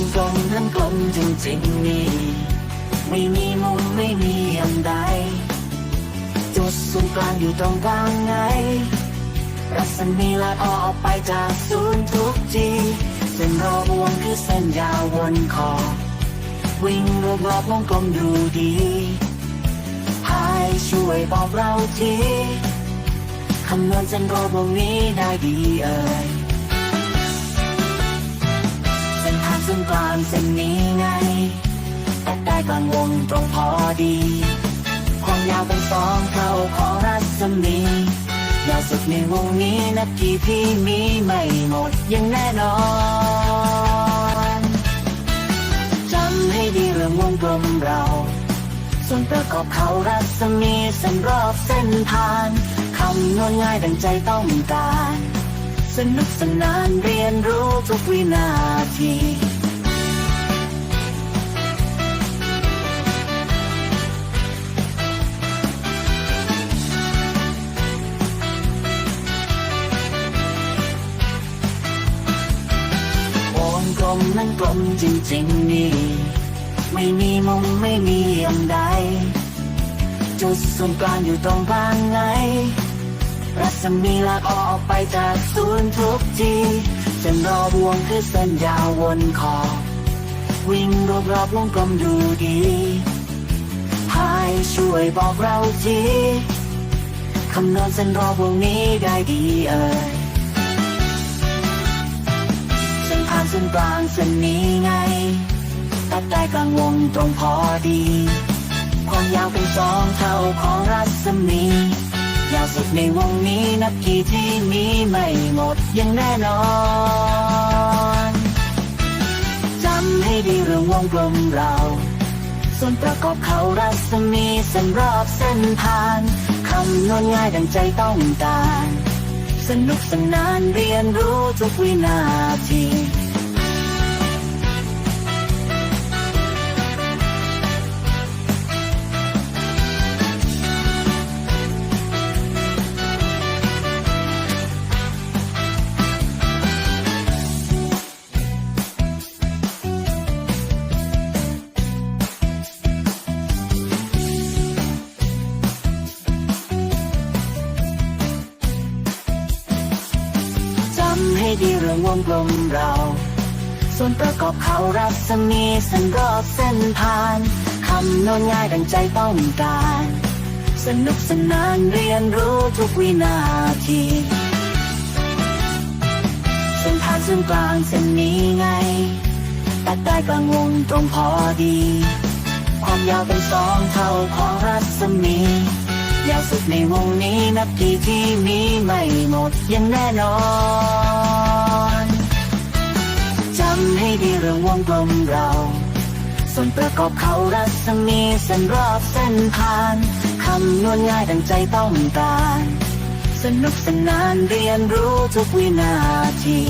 งกลมนั้นกลมจริงๆนี่ ไม่มีมุมไม่มีอันใด จุดศูนย์กลางอยู่ตรงกลางไง รัศมีละออกไปจากศูนย์ทุกทีเส้นรอบวงคือเส้นยาววนขอวิ่งรอบรอบวงกลมดูดีให้ช่วยบอกเราทีคำนวณเส้นรอบวงนี้ได้ดีเอ่ย ศูนย์กลางเส้นนี้ไงแต่ได้กลางวงตรงพอดี ความยาวเป็นสองเท่าของรัศมียาวสุดในวงนี้นับกี่ที่มีไม่หมดยังแน่นอนจำให้ดีเรื่องวงกลมเรา ส่วนประกอบเขารัศมีส้นรอบเส้นผ่านคำนวณง่ายดังใจต้องการ สนุกสนานเรียนรู้ทุกวินาที นั้นกลมจริงๆนี่ ไม่มีมุมไม่มีอันใด จุดศูนย์กลางอยู่ตรงกลางไงรัศมีลากออกไปจากศูนย์ทุกทีเส้นรอบวงคือเส้นยาววนขอบวิ่งรอบรอบวงกลมดูดีพายช่วยบอกเราทีคำนวณเส้นรอบวงนี้ได้ดีเอ่ยานศูนย์กลางเส้นนี้ไง ตัดได้กลางวงตรงพอดี ความยาวเป็นสองเท่าของรัศมี ยาวสุดในวงนี้นับกี่ที่มีไม่หมดยังแน่นอนจำให้ดีเรื่องวงกลมเรา ส่วนประกอบเขารัศมีเส้นรอบเส้นผ่านคำนวณง่ายดังใจต้องการสนุกสนานเรียนรู้ทุกวินาที ดีเรื่องวงกลมเรา ส่วนประกอบเขารัศมีส้นรอบเส้นผ่านคำนวณง่ายดังใจต้องการ สนุกสนานเรียนรู้ทุกวินาทีเส้นผ่านศูนย์กลางเส้นนี้ไงตัดได้กลางวงตรงพอดี ความยาวเป็นสองเท่าของรัศมี ยาวสุดในวงนี้นับกี่ที่มีไม่หมดยังแน่นอนจำให้ดีเรื่องวงกลมเรา ส่วนประกอบเขารัศมีเส้นรอบเส้นผ่านคำนวณง่ายดังใจต้องการ สนุกสนานเรียนรู้ทุกวินาที